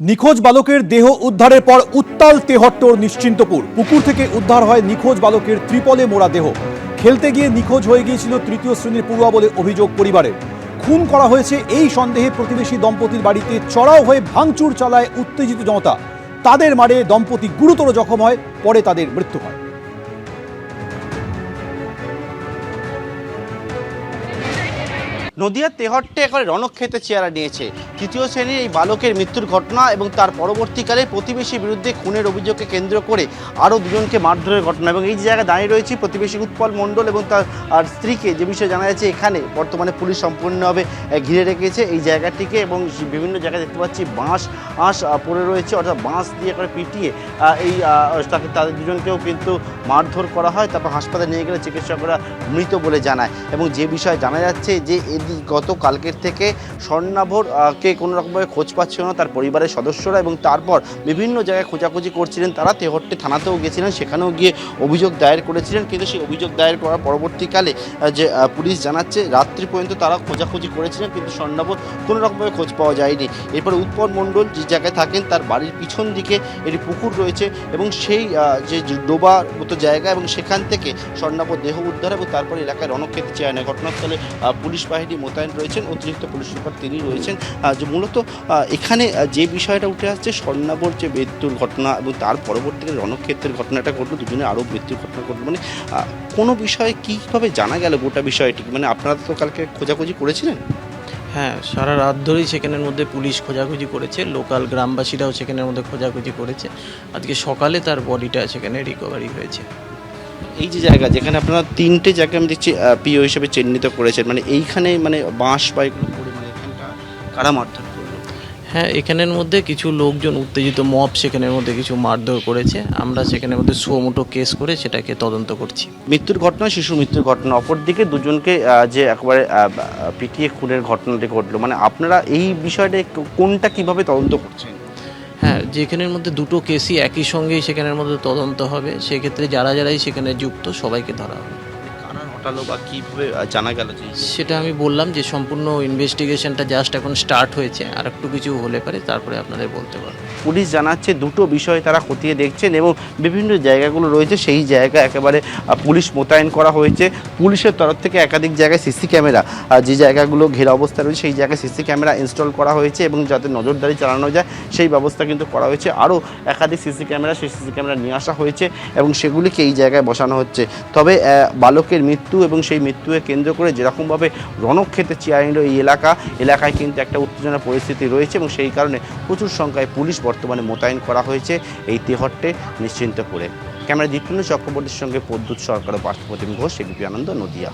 নিখোঁজ বালকের দেহ উদ্ধারের পর উত্তাল তেহট্টর নিশ্চিন্তপুর। পুকুর থেকে উদ্ধার হয় নিখোঁজ বালকের ত্রিপলে মোড়া দেহ। খেলতে গিয়ে নিখোঁজ হয়ে গিয়েছিল তৃতীয় শ্রেণির পড়ুয়া বলে অভিযোগ পরিবারে। খুন করা হয়েছে এই সন্দেহে প্রতিবেশী দম্পতির বাড়িতে চড়াও হয়ে ভাঙচুর চালায় উত্তেজিত জনতা। তাদের মারে দম্পতি গুরুতর জখম হয়, পরে তাদের মৃত্যু হয়। নদিয়ার তেহট্টে একেবারে রণক্ষেতে চেহারা নিয়েছে। তৃতীয় শ্রেণির এই বালকের মৃত্যুর ঘটনা এবং তার পরবর্তীকালে প্রতিবেশী বিরুদ্ধে খুনের অভিযোগকে কেন্দ্র করে আরও দুজনকে মারধরের ঘটনা। এবং এই যে জায়গায় দাঁড়িয়ে রয়েছে, প্রতিবেশী উৎপল মণ্ডল এবং তার, আর স্ত্রীকে যে বিষয়ে জানা যাচ্ছে, এখানে বর্তমানে পুলিশ সম্পূর্ণভাবে ঘিরে রেখেছে এই জায়গাটিকে এবং বিভিন্ন জায়গায় দেখতে পাচ্ছি বাঁশ, আঁশ পড়ে রয়েছে। অর্থাৎ বাঁশ দিয়ে করে পিটিয়ে এই তাকে, তাদের দুজনকেও কিন্তু মারধর করা হয়। তারপর হাসপাতালে নিয়ে গেলে চিকিৎসকরা মৃত বলে জানায়। এবং যে বিষয়ে জানা যাচ্ছে যে গত কালকের থেকে স্বর্ণাভর কে কোনো রকমভাবে খোঁজ পাচ্ছিল না, তার পরিবারের সদস্যরা এবং তারপর বিভিন্ন জায়গায় খোঁজাখুঁজি করছিলেন। তারা তেহট্টে থানাতেও গেছিলেন, সেখানেও গিয়ে অভিযোগ দায়ের করেছিলেন। কিন্তু সেই অভিযোগ দায়ের করার পরবর্তীকালে যে পুলিশ জানাচ্ছে, রাত্রি পর্যন্ত তারা খোঁজাখুঁজি করেছিলেন, কিন্তু স্বর্ণাভর কোনো রকমভাবে খোঁজ পাওয়া যায়নি। এরপর উৎপল মণ্ডল যে জায়গায় থাকেন, তার বাড়ির পিছন দিকে একটি পুকুর রয়েছে এবং সেই যে যে ডোবার মতো জায়গা এবং সেখান থেকে স্বর্ণাভর দেহ উদ্ধার এবং তারপর এলাকায় রণক্ষেত্রে চেয়ে নেয় ঘটনাস্থলে পুলিশ বাহিনী মোতায়েন রয়েছেন, অতিরিক্ত পুলিশ সুপার তিনি রয়েছেন। যে মূলত এখানে যে বিষয়টা উঠে আসছে স্বর্ণাভর যে মৃত্যুর ঘটনা এবং তার পরবর্তীকালে রণক্ষেত্রের ঘটনাটা ঘটলো দুজনে আরও মৃত্যুর ঘটনা ঘটলো মানে কোনো বিষয়ে কীভাবে জানা গেল গোটা বিষয়টি? মানে আপনারা তো কালকে খোঁজাখুঁজি করেছিলেন? হ্যাঁ সারা রাত ধরেই সেখানের মধ্যে পুলিশ খোঁজাখুঁজি করেছে, লোকাল গ্রামবাসীরাও সেখানের মধ্যে খোঁজাখুঁজি করেছে। আজকে সকালে তার বডিটা সেখানে রিকভারি হয়েছে। এই যে জায়গা যেখানে আপনারা তিনটে জায়গা আমি দেখছি পিও হিসেবে চিহ্নিত করেছেন মানে এইখানে মানে বাঁশ বা এগুলো পড়ে মানে এখানটা কারা মারধর হ্যাঁ এখানের মধ্যে কিছু লোকজন উত্তেজিত মব সেখানের মধ্যে কিছু মারধর করেছে। আমরা সেখানের মধ্যে সুমোটো কেস করে সেটাকে তদন্ত করছি। মৃত্যুর ঘটনা শিশু মৃত্যুর ঘটনা অপরদিকে দুজনকে যে একবারে পিটিয়ে খুনের ঘটনাটি ঘটলো মানে আপনারা এই বিষয়টা কোনটা কীভাবে তদন্ত করছেন? হ্যাঁ যেখানের মধ্যে দুটো কেসই একই সঙ্গেই সেখানের মধ্যে তদন্ত হবে, সেক্ষেত্রে যারা যারাই সেখানে যুক্ত সবাইকে ধরা হবে। ঘটালো বা কীভাবে জানা গেল যে সেটা আমি বললাম যে সম্পূর্ণ ইনভেস্টিগেশনটা জাস্ট এখন স্টার্ট হয়েছে। আর একটু কিছু হলে পারে তারপরে আপনাদের বলতে পারব। পুলিশ জানাচ্ছে দুটো বিষয় তারা খতিয়ে দেখছেন এবং বিভিন্ন জায়গাগুলো রয়েছে সেই জায়গা একেবারে পুলিশ মোতায়েন করা হয়েছে। পুলিশের তরফ থেকে একাধিক জায়গায় সিসি ক্যামেরা যে জায়গাগুলো ঘেরা অবস্থা রয়েছে সেই জায়গায় সিসি ক্যামেরা ইনস্টল করা হয়েছে এবং যাতে নজরদারি চালানো যায় সেই ব্যবস্থা কিন্তু করা হয়েছে। আরও একাধিক সিসি ক্যামেরা সেই সিসি ক্যামেরা নিয়ে আসা হয়েছে এবং সেগুলিকে এই জায়গায় বসানো হচ্ছে। তবে বালকের মৃত্যু এবং সেই মৃত্যুকে কেন্দ্র করে যেরকমভাবে রণক্ষেত্রে চেয়ার নিল এই এলাকা, এলাকায় কিন্তু একটা উত্তেজনা পরিস্থিতি রয়েছে এবং সেই কারণে প্রচুর সংখ্যায় পুলিশ বর্তমানে মোতায়েন করা হয়েছে এই তেহট্টে নিশ্চিন্ত করে। ক্যামেরা দীপ্তিন চক্রবর্তীর সঙ্গে প্রদ্যুৎ সরকার ও পার্থপ্রতিম ঘোষ, এবিপি আনন্দ, নদিয়া।